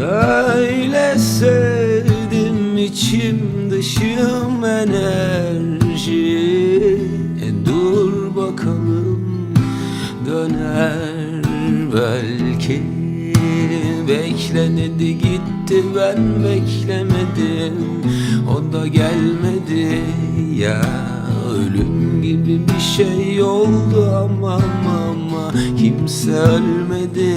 Öyle sevdim içim dışım enerji. E dur bakalım döner belki. Bekle dedi gitti ben beklemedim. O da gelmedi. Ya Ölüm gibi bir şey oldu. Ama ama, ama Kimse ölmedi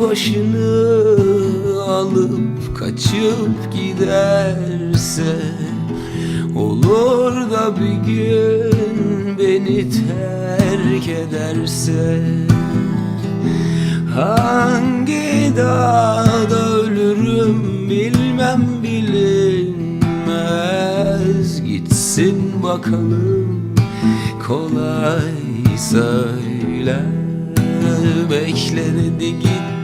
başını alıp kaçıp giderse Olur da bir gün beni terk ederse. Hangi dağda ölürüm bilmem bilinmez. Gitsin bakalım kolay söyle Bekle dedi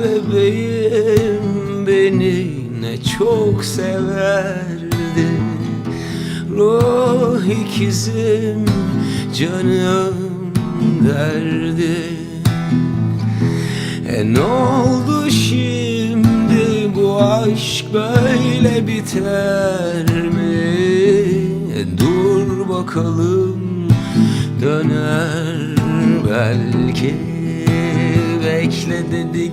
bebeğim beni ne çok severdi. Ruh ikizim canım derdi E ne oldu şimdi bu aşk böyle biter mi? E dur bakalım döner belki. Bekle dedi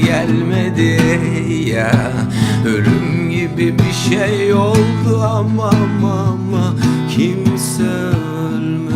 gelmedi ya. Ölüm gibi bir şey oldu ama ama, ama kimse ölmedi.